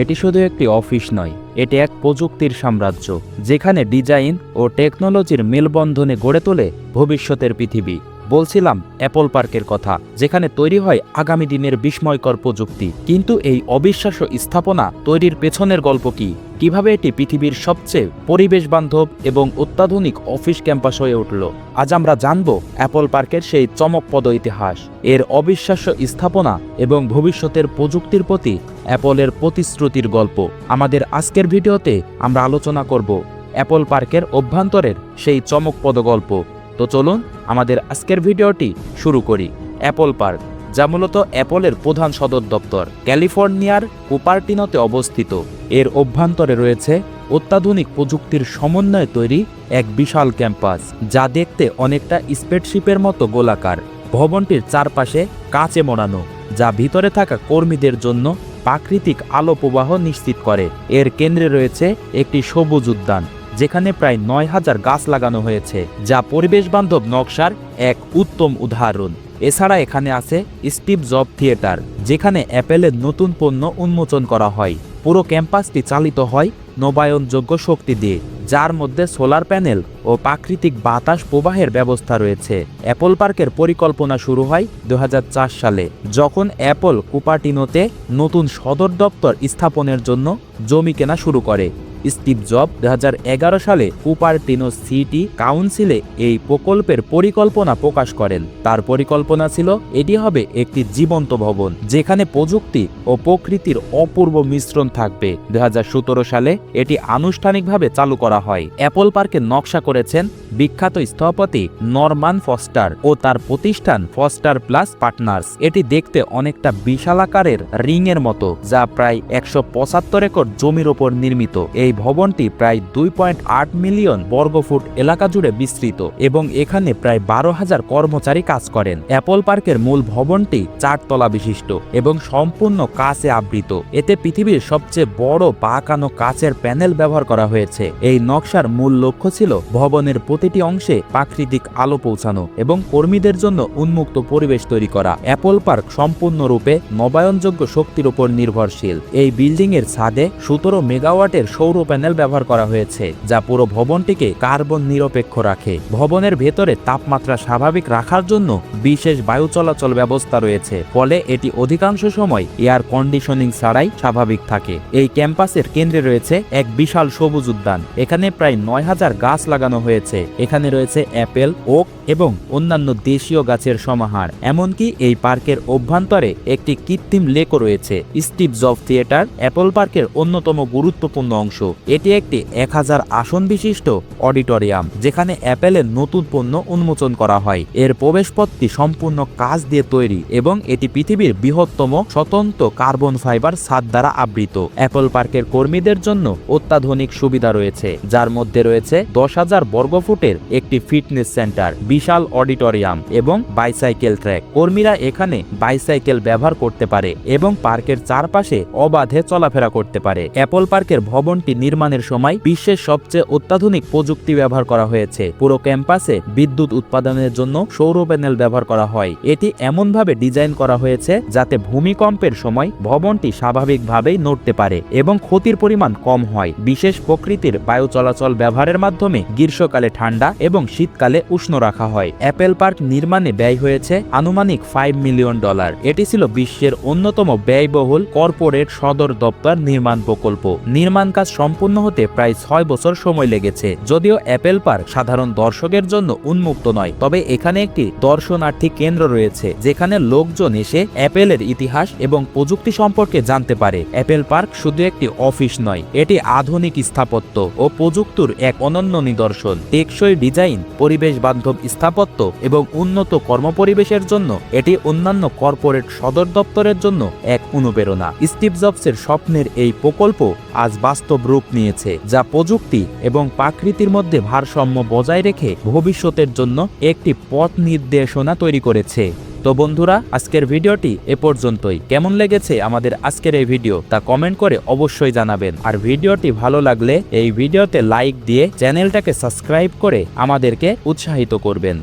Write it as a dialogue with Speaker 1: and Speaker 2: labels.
Speaker 1: এটি শুধু একটি অফিস নয়, এটি এক প্রযুক্তির সাম্রাজ্য, যেখানে ডিজাইন ও টেকনোলজির মেলবন্ধনে গড়ে তোলে ভবিষ্যতের পৃথিবী। বলছিলাম, অ্যাপল পার্কের কথা, যেখানে তৈরি হয় আগামী দিনের বিস্ময়কর প্রযুক্তি। কিন্তু এই অবিশ্বাস্য স্থাপনা তৈরির পেছনের গল্প কি? কীভাবে এটি পৃথিবীর সবচেয়ে পরিবেশ বান্ধব এবং অত্যাধুনিক অফিস ক্যাম্পাস হয়ে উঠল? আজ আমরা জানব অ্যাপল পার্কের সেই চমকপদ ইতিহাস। এর অবিশ্বাস্য স্থাপনা এবং ভবিষ্যতের প্রযুক্তির প্রতি অ্যাপলের প্রতিশ্রুতির গল্প। আমাদের আজকের ভিডিওতে আমরা আলোচনা করব অ্যাপল পার্কের অভ্যন্তরের সেই চমকপদ গল্প। তো চলুন আমাদের আজকের ভিডিওটি শুরু করি। অ্যাপল পার্ক, যা মূলত অ্যাপলের প্রধান সদর দপ্তর। ক্যালিফোর্নিয়ার কুপারটিনোতে অবস্থিত। এর অভ্যন্তরে রয়েছে অত্যাধুনিক প্রযুক্তির সমন্বয়ে তৈরি এক বিশাল ক্যাম্পাস, যা দেখতে অনেকটা স্পেডশিপের মতো গোলাকার। ভবনটির চারপাশে কাঁচে মোড়ানো, যা ভিতরে থাকা কর্মীদের জন্য প্রাকৃতিক আলো প্রবাহ নিশ্চিত করে। এর কেন্দ্রে রয়েছে একটি সবুজ উদ্যান। যেখানে প্রায় নয় হাজার গাছ লাগানো হয়েছে, যা পরিবেশ বান্ধব নকশার এক উত্তম উদাহরণ। এছাড়া এখানে আছে স্টিভ জব থিয়েটার, যেখানে অ্যাপেলের নতুন পণ্য উন্মোচন করা হয়। পুরো ক্যাম্পাসটি চালিত হয় নবায়নযোগ্য শক্তি দিয়ে, যার মধ্যে সোলার প্যানেল ও প্রাকৃতিক বাতাস প্রবাহের ব্যবস্থা রয়েছে। অ্যাপল পার্কের পরিকল্পনা শুরু হয় দু হাজার চার সালে, যখন অ্যাপল কুপাটিনোতে নতুন সদর দপ্তর স্থাপনের জন্য জমি কেনা শুরু করে। স্টিভ জব দু হাজার এগারো সালে কুপারটিনো সিটি কাউন্সিলে এই প্রকল্পের পরিকল্পনা প্রকাশ করেন। তার পরিকল্পনা ছিল, এটি হবে একটি জীবন্ত ভবন, যেখানে প্রযুক্তি ও প্রকৃতির অপূর্ব মিশ্রণ থাকবে। দু হাজার সতেরো সালে এটি আনুষ্ঠানিকভাবে চালু করা হয়। অ্যাপল পার্কে নকশা করেছেন বিখ্যাত স্থপতি নরমান ফস্টার ও তার প্রতিষ্ঠান ফস্টার প্লাস পার্টনার্স। এটি দেখতে অনেকটা বিশাল আকারের রিং এর মতো, যা প্রায় একশো পঁচাত্তর একর জমির ওপর নির্মিত। এই ভবনটি প্রায় দুই পয়েন্ট আট মিলিয়ন বর্গফুট এলাকা জুড়ে বিস্তৃত এবং এখানে প্রায় বারো হাজার কর্মচারী কাজ করেন। অ্যাপল পার্কের মূল ভবনটি চারতলা বিশিষ্ট এবং সম্পূর্ণ কাঁচে আবৃত। এতে পৃথিবীর সবচেয়ে বড় পাকানো কাচের প্যানেল ব্যবহার করা হয়েছে। এই নকশার মূল লক্ষ্য ছিল ভবনের প্রতিটি অংশে প্রাকৃতিক আলো পৌঁছানো এবং কর্মীদের জন্য উন্মুক্ত পরিবেশ তৈরি করা। অ্যাপল পার্ক সম্পূর্ণরূপে নবায়নযোগ্য শক্তির উপর নির্ভরশীল। এই বিল্ডিং এর ছাদে সতেরো মেগাওয়াটের সৌর প্যানেল ব্যবহার করা হয়েছে, যা পুরো ভবনটিকে কার্বন নিরপেক্ষ রাখে। ভবনের ভেতরে তাপমাত্রা স্বাভাবিক রাখার জন্য বিশেষ বায়ু চলাচল ব্যবস্থা রয়েছে, ফলে এটি অধিকাংশ সময় এয়ার কন্ডিশনিং ছাড়াই স্বাভাবিক থাকে। এই ক্যাম্পাসের কেন্দ্রে রয়েছে এক বিশাল সবুজ উদ্যান, এখানে প্রায় নয় হাজার গাছ লাগানো হয়েছে। এখানে রয়েছে অ্যাপেল, ওক এবং অন্যান্য দেশীয় গাছের সমাহার। এমনকি এই পার্কের অভ্যন্তরে একটি কৃত্রিম লেকও রয়েছে। স্টিভ জব থিয়েটার, অ্যাপল পার্কের অন্যতম গুরুত্বপূর্ণ অংশ। এটি একটি এক হাজার আসন বিশিষ্ট অডিটোরিয়াম, যেখানে অ্যাপেলের নতুন পণ্য উন্মোচন করা হয়। এর প্রবেশপথটি সম্পূর্ণ কাজ দিয়ে তৈরি এবং এটি পৃথিবীর বৃহত্তম স্বতন্ত্র কার্বন ফাইবার ছাদ দ্বারা আবৃত। অ্যাপল পার্কের কর্মীদের জন্য অত্যাধুনিক সুবিধা রয়েছে, যার মধ্যে রয়েছে দশ হাজার বর্গফুটের একটি ফিটনেস সেন্টার, বিশাল অডিটোরিয়াম এবং বাইসাইকেল ট্র্যাক। কর্মীরা এখানে বাইসাইকেল ব্যবহার করতে পারে এবং পার্কের চারপাশে অবাধে চলাফেরা করতে পারে। অ্যাপল পার্কের ভবনটি নির্মাণের সময় বিশ্বের সবচেয়ে অত্যাধুনিক প্রযুক্তি ব্যবহার করা হয়েছে। পুরো ক্যাম্পাসে বিদ্যুৎ উৎপাদনের জন্য সৌর প্যানেল ব্যবহার করা হয়। এটি এমনভাবে ডিজাইন করা হয়েছে যাতে ভূমিকম্পের সময় ভবনটি স্বাভাবিকভাবেই নড়তে পারে এবং ক্ষতির পরিমাণ কম হয়। বিশেষ প্রকৃতির বায়ু চলাচল ব্যবহারের মাধ্যমে গ্রীষ্মকালে ঠান্ডা এবং শীতকালে উষ্ণ রাখা হয়। অ্যাপেল পার্ক নির্মাণে ব্যয় হয়েছে আনুমানিক ফাইভ মিলিয়ন ডলার। এটি ছিল বিশ্বের অন্যতম ব্যয়বহুল কর্পোরেট সদর দপ্তর নির্মাণ প্রকল্প। নির্মাণ কাজ সম্পূর্ণ হতে প্রায় ছয় বছর সময় লেগেছে। যদিও অ্যাপেল পার্ক সাধারণ দর্শকের জন্য উন্মুক্ত নয়, তবে এখানে একটি দর্শনার্থী কেন্দ্র রয়েছে, যেখানে লোকজন এসে অ্যাপেলের ইতিহাস এবং প্রযুক্তি সম্পর্কে জানতে পারে। অ্যাপেল পার্ক শুধু একটি অফিস নয়, এটি আধুনিক স্থাপত্য ও প্রযুক্তির এক অনন্য নিদর্শন। টেকসই ডিজাইন পরিবেশ বান্ধব স্থাপত্য এবং উন্নত কর্মপরিবেশের জন্য এটি অন্যান্য কর্পোরেট সদর দপ্তরের জন্য এক অনুপ্রেরণা। স্টিভ জবসের স্বপ্নের এই প্রকল্প আজ বাস্তব রূপ নিয়েছে, যা প্রযুক্তি এবং প্রাকৃতির মধ্যে ভারসাম্য বজায় রেখে ভবিষ্যতের জন্য একটি পথ নির্দেশনা তৈরি করেছে। তো বন্ধুরা, আজকের ভিডিওটি এ পর্যন্তই। কেমন লেগেছে আমাদের আজকের এই ভিডিও তা কমেন্ট করে অবশ্যই জানাবেন। আর ভিডিওটি ভালো লাগলে এই ভিডিওতে লাইক দিয়ে চ্যানেলটাকে সাবস্ক্রাইব করে আমাদেরকে উৎসাহিত করবেন।